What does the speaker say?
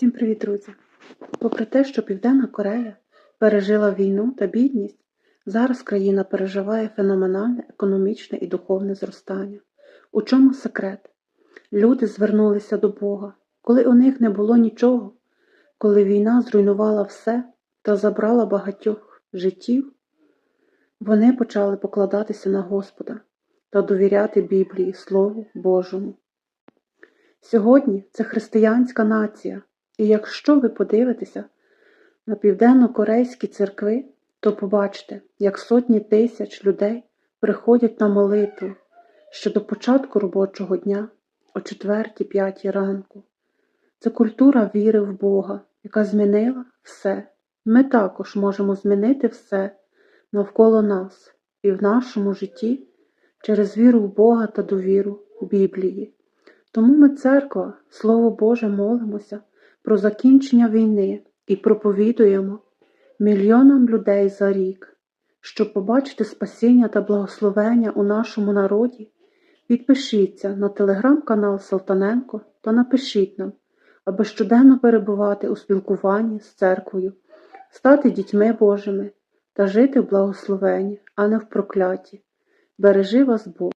Всім привіт, друзі! Попри те, що Південна Корея пережила війну та бідність, зараз країна переживає феноменальне економічне і духовне зростання. У чому секрет? Люди звернулися до Бога, коли у них не було нічого, коли війна зруйнувала все та забрала багатьох життів, вони почали покладатися на Господа та довіряти Біблії, Слову Божому. Сьогодні це християнська нація, і якщо ви подивитеся на південно-корейські церкви, то побачите, як сотні тисяч людей приходять на молитву ще до початку робочого дня о 4-5 ранку. Це культура віри в Бога, яка змінила все. Ми також можемо змінити все навколо нас і в нашому житті через віру в Бога та довіру Біблії. Тому ми, церква, Слово Боже, молимося про закінчення війни і проповідуємо мільйонам людей за рік. Щоб побачити спасіння та благословення у нашому народі, підпишіться на телеграм-канал Салтаненко та напишіть нам, аби щоденно перебувати у спілкуванні з церквою, стати дітьми Божими та жити в благословенні, а не в прокляті. Бережи вас Бог!